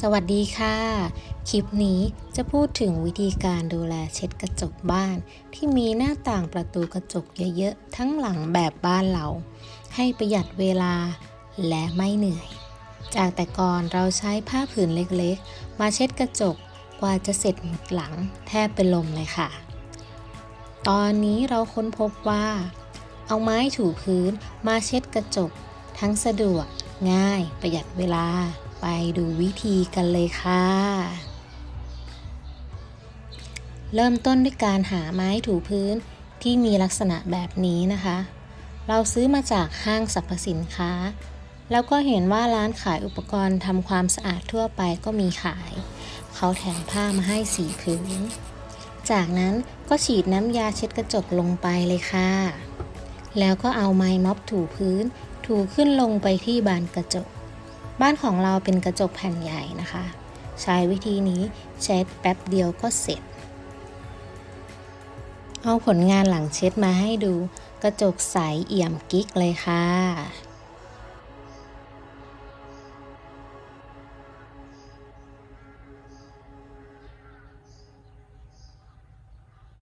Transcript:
สวัสดีค่ะ คลิปนี้จะพูดถึงวิธีการดูแลเช็ดกระจกบ้าน ที่มีหน้าต่างประตูกระจกเยอะๆ ทั้งหลังแบบบ้านเรา ให้ประหยัดเวลาและไม่เหนื่อย จากแต่ก่อนเราใช้ผ้าผืนเล็กๆ มาเช็ดกระจกกว่าจะเสร็จหมดหลังแทบเป็นลมเลยค่ะ ตอนนี้เราค้นพบว่า เอาไม้ถูพื้นมาเช็ดกระจก ทั้งสะดวกง่ายประหยัดเวลา ไปดูวิธีกันเลยค่ะ เริ่มต้นด้วยการหาไม้ถูพื้นที่มีลักษณะแบบนี้นะคะ เราซื้อมาจากห้างสรรพสินค้า แล้วก็เห็นว่าร้านขายอุปกรณ์ทำความสะอาดทั่วไปก็มีขาย เขาแถมผ้ามาให้สีพื้น จากนั้นก็ฉีดน้ำยาเช็ดกระจกลงไปเลยค่ะ แล้วก็เอาไม้ม็อบถูพื้น ถูขึ้นลงไปที่บานกระจก บ้านของเราเป็นกระจกแผ่นใหญ่นะคะ ใช้วิธีนี้เช็ดแป๊บเดียวก็เสร็จ เอาผลงานหลังเช็ดมาให้ดูกระจกใสเอี่ยมกิ๊กเลยค่ะ